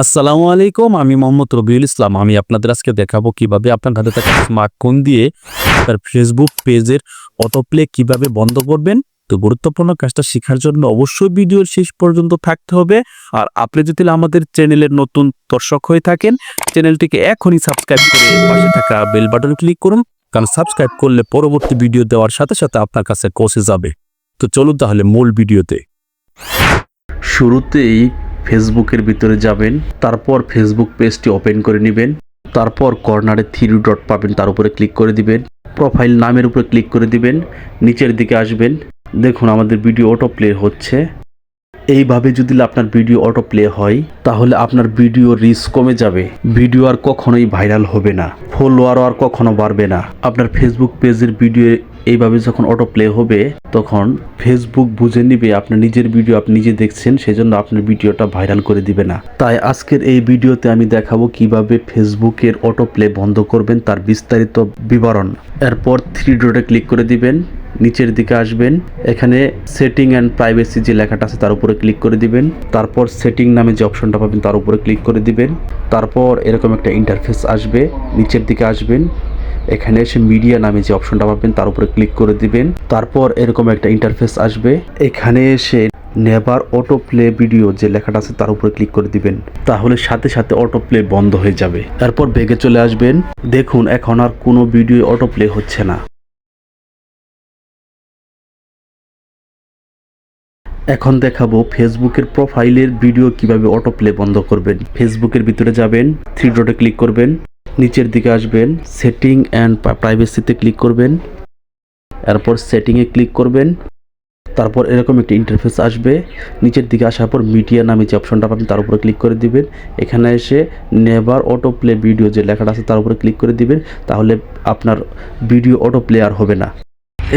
আসসালামু আলাইকুম, আমি মোহাম্মদ রবিউল ইসলাম। আমি আপনাদের আজকে দেখাবো কীভাবে আপনার হাতে থাকা স্মার্টফোন দিয়ে তার ফেসবুক পেজের অটোপ্লে কীভাবে বন্ধ করবেন। তো গুরুত্বপূর্ণ কাজটা শেখার জন্য অবশ্যই ভিডিওর শেষ পর্যন্ত থাকতে হবে। আর আপনি যদি আমাদের চ্যানেলের নতুন দর্শক হয়ে থাকেন, চ্যানেলটিকে এখনই সাবস্ক্রাইব করে পাশে থাকা বেল বাটন ক্লিক করুন। কারণ সাবস্ক্রাইব করলে পরবর্তী ভিডিও দেওয়ার সাথে সাথে আপনার কাছে পৌঁছে যাবে। তো চলুন তাহলে মূল ভিডিওতে শুরুতেই ফেসবুকের ভিতরে যাবেন, তারপর ফেসবুক পেজটি ওপেন করে নেবেন, তারপর কর্নারে থ্রি ডট পাবেন, তার উপরে ক্লিক করে দিবেন, প্রোফাইল নামের উপরে ক্লিক করে দিবেন, নিচের দিকে আসবেন, দেখুন আমাদের ভিডিও অটো প্লে হচ্ছে। এইভাবে যদি আপনার ভিডিও অটো প্লে হয়, তাহলে আপনার ভিডিও রিচ কমে যাবে। ভিডিও আর কখনোই ভাইরাল হবে না। ফলোয়ারও আর কখনো বাড়বে না। আপনার ফেসবুক পেজের ভিডিও এইভাবে যখন অটো প্লে হবে, তখন ফেসবুক বুঝে নিবে আপনার নিজের ভিডিও আপনি নিজে দেখছেন, সেজন্য আপনার ভিডিওটা ভাইরাল করে দিবে না। তাই আজকের এই ভিডিওতে আমি দেখাবো কীভাবে ফেসবুকের অটো প্লে বন্ধ করবেন, তার বিস্তারিত বিবরণ। এরপর থ্রি ডটে ক্লিক করে দিবেন, নিচের দিকে আসবেন, এখানে সেটিং অ্যান্ড প্রাইভেসি যে লেখাটা আছে তার উপরে ক্লিক করে দিবেন, তারপর সেটিং নামে যে অপশনটা পাবেন তার উপরে ক্লিক করে দিবেন, তারপর এরকম একটা ইন্টারফেস আসবে, নিচের দিকে আসবেন এখানে এসে মিডিয়া নামে যে অপশনটা পাবেন, তার উপরে ক্লিক করে দিবেন। তারপর এরকম একটা ইন্টারফেস আসবে। এখানে এসে নেভার অটো প্লে ভিডিও যে লেখাটা আছে, তার উপরে ক্লিক করে দিবেন। তাহলে সাথে সাথে অটো প্লে বন্ধ হয়ে যাবে। তারপর বেগে চলে আসবেন। দেখুন, এখন আর কোনো ভিডিও অটো প্লে হচ্ছে না। এখন দেখাবো ফেসবুকের প্রোফাইলের ভিডিও কীভাবে অটো প্লে বন্ধ করবেন। ফেসবুকের ভিতরে যাবেন থ্রি ডটে ক্লিক করবেন। নিচের দিকে আসবেন সেটিং অ্যান্ড প্রাইভেসিতে ক্লিক করবেন। এরপর সেটিংয়ে ক্লিক করবেন। তারপর এরকম একটি ইন্টারফেস আসবে। নিচের দিকে আসার পর মিডিয়া নামে যে অপশনটা পাবেন, তার উপরে ক্লিক করে দিবেন। এখানে এসে নেভার অটো প্লে ভিডিও যে লেখাটা আছে, তার উপরে ক্লিক করে দিবেন। তাহলে আপনার ভিডিও অটো প্লে আর হবে না।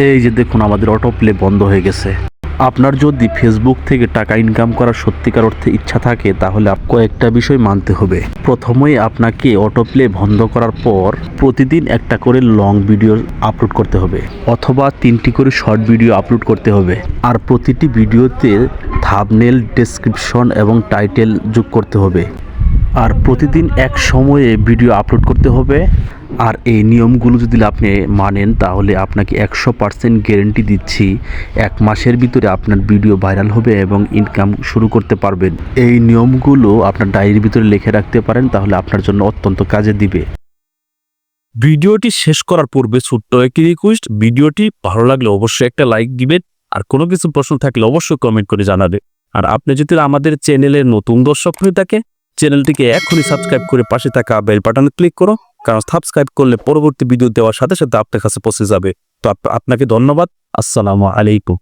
এই যে দেখুন, আমাদের অটো প্লে বন্ধ হয়ে গেছে। আপনার যদি ফেসবুক থেকে টাকা ইনকাম করার সত্যিকার অর্থে ইচ্ছা থাকে, তাহলে কয়েকটা বিষয় মানতে হবে। প্রথমেই আপনাকে অটোপ্লে বন্ধ করার পর প্রতিদিন একটা করে লং ভিডিও আপলোড করতে হবে, অথবা তিনটি করে শর্ট ভিডিও আপলোড করতে হবে। আর প্রতিটি ভিডিওতে থাবনেল ডেসক্রিপশন এবং টাইটেল যোগ করতে হবে। আর প্রতিদিন এক সময়ে ভিডিও আপলোড করতে হবে। আর এই নিয়মগুলো যদি আপনি মানেন, তাহলে আপনাকে একশো পার্সেন্ট গ্যারেন্টি দিচ্ছি এক মাসের ভিতরে আপনার ভিডিও ভাইরাল হবে এবং ইনকাম শুরু করতে পারবেন। এই নিয়মগুলো আপনার ডায়েরির ভিতরে লিখে রাখতে পারেন, তাহলে আপনার জন্য অত্যন্ত কাজে দিবে। ভিডিওটি শেষ করার পূর্বে ছোট্ট একটি রিকোয়েস্ট ভিডিওটি ভালো লাগলে অবশ্যই একটা লাইক দিবেন, আর কোনো কিছু প্রশ্ন থাকলে অবশ্যই কমেন্ট করে জানাবেন। আর আপনি যদি আমাদের চ্যানেলের নতুন দর্শক হয়ে থাকে চ্যানেলটিকে এখনই সাবস্ক্রাইব করে পাশে থাকা বেল বাটনে ক্লিক করো কারণ সাবস্ক্রাইব করলে পরবর্তী ভিডিও দেওয়ার সাথে সাথে আপনার কাছে পৌঁছে যাবে। তো আপনাকে ধন্যবাদ। আসসালামু আলাইকুম।